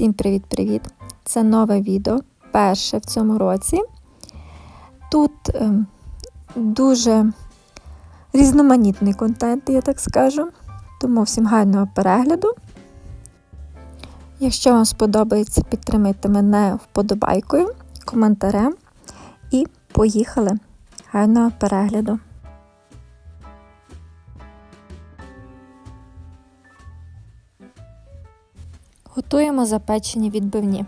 Всім привіт-привіт! Це нове відео, перше в цьому році. Тут ем, дуже різноманітний контент, я так скажу. Тому всім гарного перегляду. Якщо вам сподобається, підтримайте мене вподобайкою, коментарем і поїхали! Гарного перегляду! Готуємо запечені відбивні.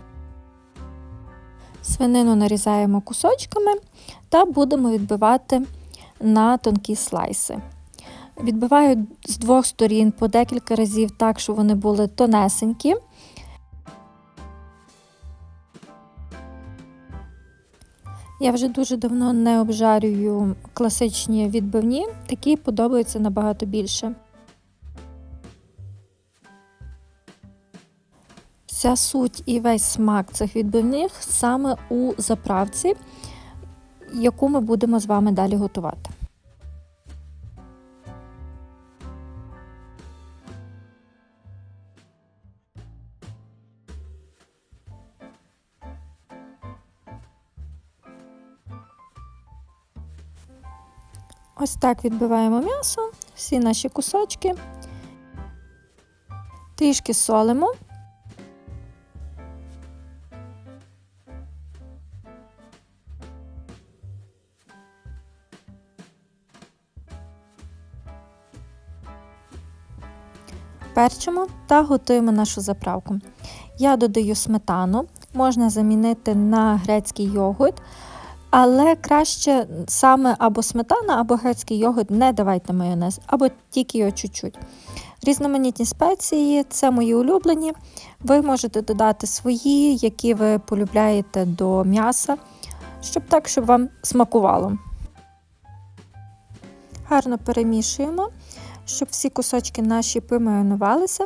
Свинину нарізаємо кусочками та будемо відбивати на тонкі слайси. Відбиваю з двох сторін по декілька разів так, щоб вони були тонесенькі. Я вже дуже давно не обжарюю класичні відбивні, такі подобаються набагато більше. Вся суть і весь смак цих відбивних саме у заправці, яку ми будемо з вами далі готувати. Ось так відбиваємо м'ясо, всі наші кусочки, трішки солимо. Перчимо та готуємо нашу заправку. Я додаю сметану, можна замінити на грецький йогурт, але краще саме або сметана, або грецький йогурт не давайте майонез, або тільки його чуть-чуть. Різноманітні спеції це мої улюблені. Ви можете додати свої, які ви полюбляєте до м'яса, щоб так, щоб вам смакувало. Гарно перемішуємо щоб всі кусочки наші помаринувалися,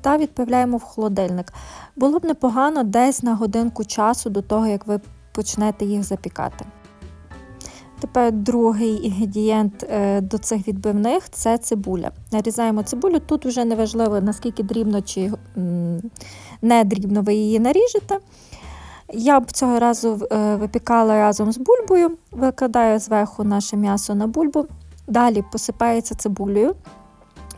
та відправляємо в холодильник. Було б непогано десь на годинку часу до того, як ви почнете їх запікати. Тепер другий інгредієнт е, до цих відбивних це цибуля. Нарізаємо цибулю, тут вже не важливо, наскільки дрібно чи не дрібно ви її наріжете. Я б цього разу е, випікала разом з бульбою, викладаю зверху наше м'ясо на бульбу, далі посипається цибулею.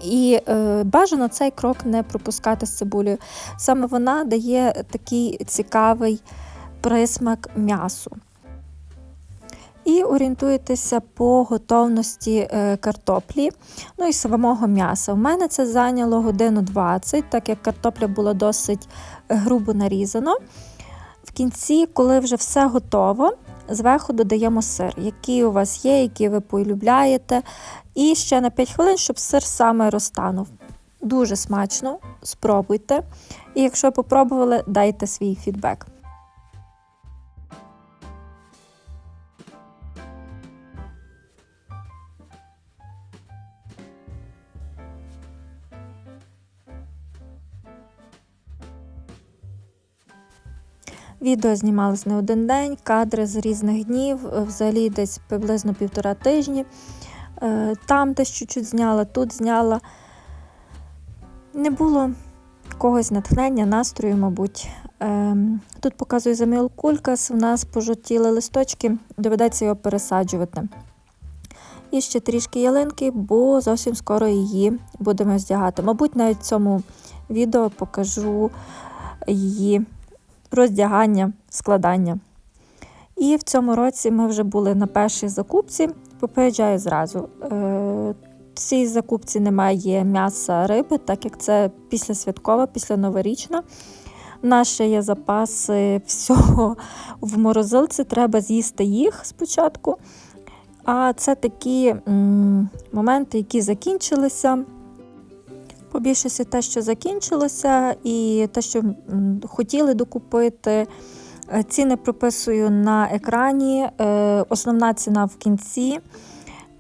І е, бажано цей крок не пропускати з цибулею. Саме вона дає такий цікавий присмак м'ясу. І орієнтуєтеся по готовності е, картоплі, ну і самого м'яса. У мене це зайняло годину 20, так як картопля була досить грубо нарізана. В кінці, коли вже все готово, зверху додаємо сир, який у вас є, який ви полюбляєте. І ще на 5 хвилин, щоб сир саме розтанув. Дуже смачно, спробуйте. І якщо попробували, дайте свій фідбек. Відео знімалось не один день, кадри з різних днів, взагалі десь приблизно півтора тижні. Е, там десь чуть-чуть зняла, тут зняла. Не було когось натхнення, настрою, мабуть. Ем, тут показую заміл кулькас, у нас пожовтіли листочки, доведеться його пересаджувати. І ще трішки ялинки, бо зовсім скоро її будемо здягати. Мабуть, навіть в цьому відео покажу її роздягання, складання. І в цьому році ми вже були на першій закупці. Попереджаю зразу. Е, в цій закупці немає м'яса риби, так як це після святкова, після новорічна. Наші є запаси всього в морозилці, треба з'їсти їх спочатку. А це такі м, моменти, які закінчилися. По більшості те, що закінчилося, і те, що хотіли докупити. Е, ціни прописую на екрані, е, основна ціна в кінці.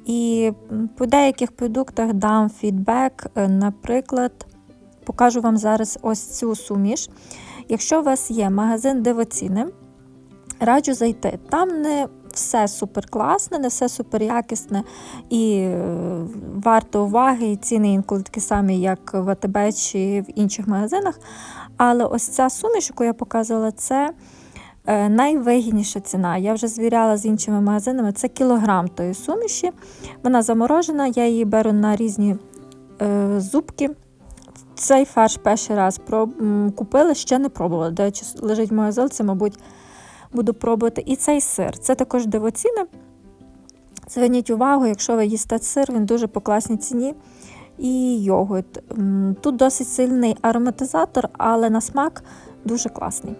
І по деяких продуктах дам фідбек. Е, наприклад, покажу вам зараз ось цю суміш. Якщо у вас є магазин дивоціни, раджу зайти. Там не все супер класне, не все супер якісне і варто уваги, і ціни інколи такі самі, як в АТБ чи в інших магазинах. Але ось ця суміш, яку я показувала, це е, найвигідніша ціна. Я вже звіряла з іншими магазинами. Це кілограм тої суміші. Вона заморожена, я її беру на різні е, зубки. Цей фарш перший раз купила, ще не пробувала. До речі, лежить в моїй мабуть, буду пробувати. І цей сир. Це також дивоцінне. Зверніть увагу, якщо ви їсте сир, він дуже по класній ціні. І йогурт. Тут досить сильний ароматизатор, але на смак дуже класний.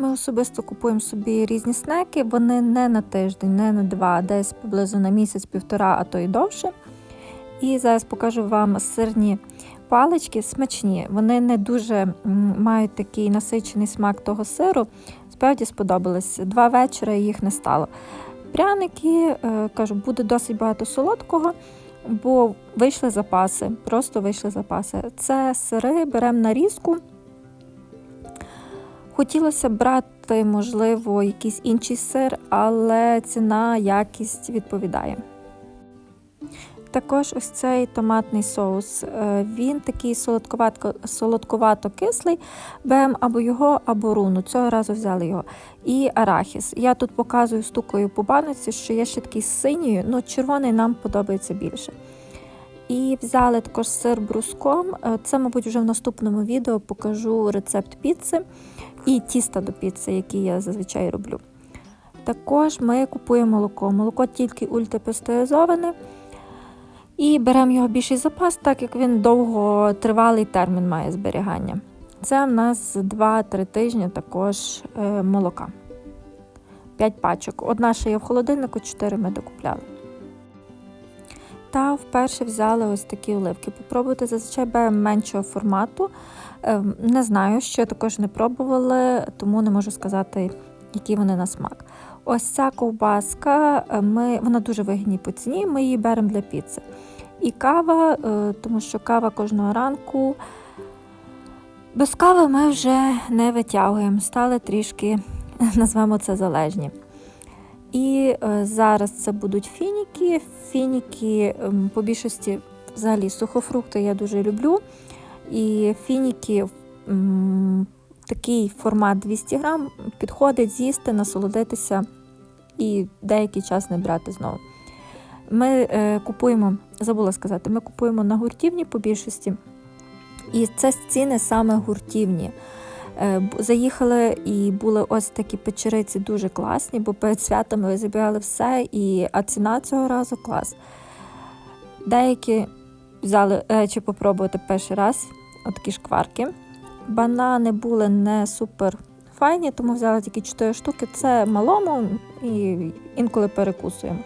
Ми особисто купуємо собі різні снеки, вони не на тиждень, не на два, десь приблизно на місяць-півтора, а то й довше. І зараз покажу вам сирні палички смачні. Вони не дуже мають такий насичений смак того сиру. Справді сподобались. Два вечора їх не стало. Пряники, е, кажу, буде досить багато солодкого, бо вийшли запаси, просто вийшли запаси. Це сири, беремо нарізку. Хотілося б брати, можливо, якийсь інший сир, але ціна, якість відповідає. Також ось цей томатний соус. е, Він такий солодковатко, солодковато-кислий. Беремо або його, або руну. Цього разу взяли його. І арахіс. Я тут показую стукою по баноці, що є ще такий з синьою, ну червоний нам подобається більше. І взяли також сир бруском. Е, Це, мабуть, вже в наступному відео покажу рецепт піци і тіста до піци, який я зазвичай роблю. Також ми купуємо молоко. Молоко тільки ультипастеризоване. І беремо його більший запас, так як він довготривалий термін має зберігання. Це в нас 2-3 тижні також е, молока. 5 пачок. Одна ще є в холодильнику, 4 ми докупляли. Та вперше взяли ось такі оливки. Попробуйте зазвичай беремо меншого формату. Е, Не знаю, що також не пробували, тому не можу сказати, які вони на смак. Ось ця ковбаска, е, ми, вона дуже вигідній по ціні, ми її беремо для піци. І кава, е, тому що кава кожного ранку. Без кави ми вже не витягуємо, стали трішки, назвемо це залежні. І е, зараз це будуть фініки. Фініки ем, по більшості взагалі сухофрукти я дуже люблю. І фініки такий формат 200 грам підходить з'їсти, насолодитися і деякий час не брати знову. Ми е, купуємо, забула сказати, ми купуємо на гуртівні по більшості. І це ціни саме гуртівні. Е, Заїхали і були ось такі печериці дуже класні, бо перед святами ви забирали все, і, а ціна цього разу клас. Деякі взяли речі попробувати перший раз, отакі шкварки. Банани були не супер файні, тому взяла тільки 4 штуки. Це малому і інколи перекусуємо.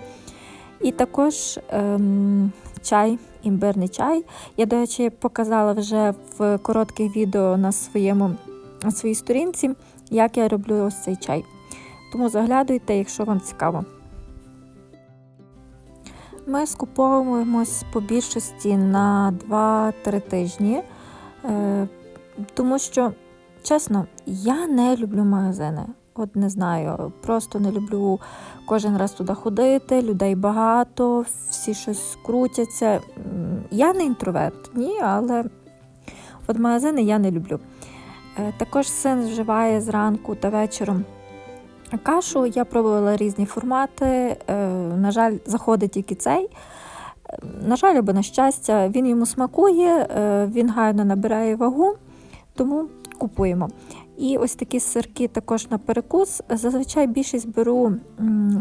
І також ем, чай, імбирний чай. Я, до речі, показала вже в коротких відео на, своєму, на своїй сторінці, як я роблю ось цей чай. Тому заглядуйте, якщо вам цікаво. Ми скуповуємось по більшості на 2-3 тижні, е, тому що, чесно, я не люблю магазини. От не знаю, просто не люблю кожен раз туди ходити, людей багато, всі щось крутяться. Я не інтроверт, ні, але от магазини я не люблю. Е, Також син вживає зранку та вечором кашу. Я пробувала різні формати. е, На жаль, заходить тільки цей. На жаль, або на щастя, він йому смакує, е, він гарно набирає вагу, тому купуємо. І ось такі сирки також на перекус. Зазвичай більшість беру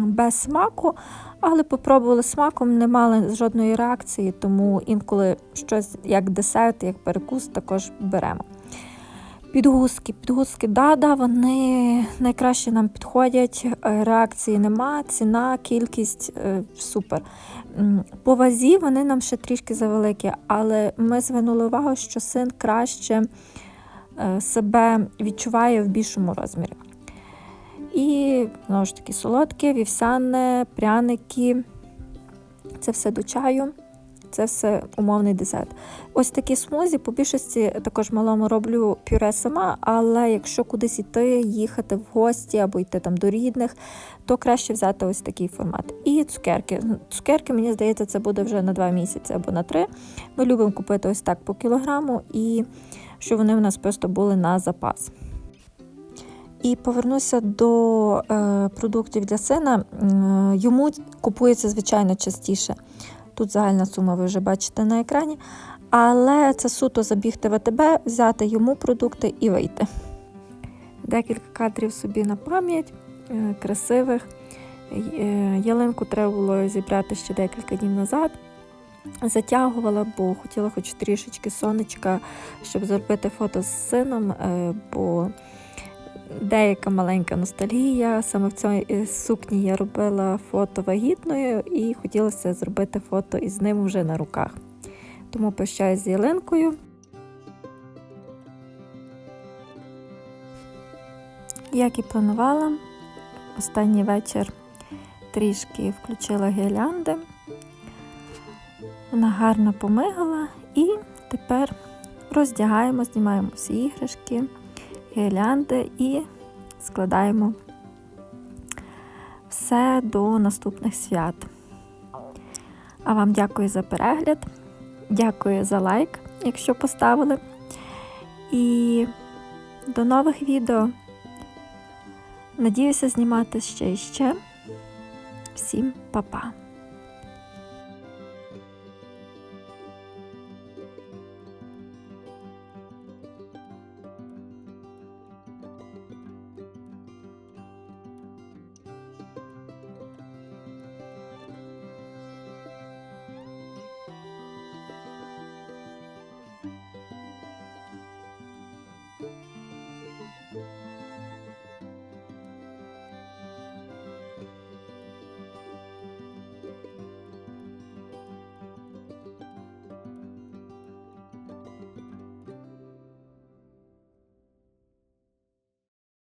без смаку, але попробували смаком, не мали жодної реакції, тому інколи щось як десерт, як перекус також беремо. Підгузки, підгузки, да-да, вони найкраще нам підходять, е, реакції нема, ціна, кількість е, супер. По вазі вони нам ще трішки завеликі, але ми звернули увагу, що син краще себе відчуває в більшому розмірі. І знову ж таки солодке, вівсяне, пряники. Це все до чаю. Це все умовний десерт. Ось такі смузі, по більшості також малому роблю пюре сама, але якщо кудись йти, їхати в гості або йти там до рідних, то краще взяти ось такий формат. І цукерки. Цукерки, мені здається, це буде вже на 2 місяці або на 3. Ми любимо купити ось так по кілограму, і щоб вони в нас просто були на запас. І повернуся до е, продуктів для сина. Е, йому купується, звичайно, частіше. Тут загальна сума ви вже бачите на екрані. Але це суто забігти в АТБ, взяти йому продукти і вийти. Декілька кадрів собі на пам'ять, е, красивих. Е, ялинку треба було зібрати ще декілька днів назад. Затягувала, бо хотіла хоч трішечки сонечка, щоб зробити фото з сином, е, бо деяка маленька ностальгія. Саме в цій е, сукні я робила фото вагітною і хотілося зробити фото із ним вже на руках. Тому прощаюсь з ялинкою. Як і планувала, останній вечір трішки включила гірлянди. Вона гарно помигала і тепер роздягаємо, знімаємо всі іграшки, гірлянди і складаємо все до наступних свят. А вам дякую за перегляд, дякую за лайк, якщо поставили. І до нових відео. Надіюся знімати ще і ще. Всім па-па!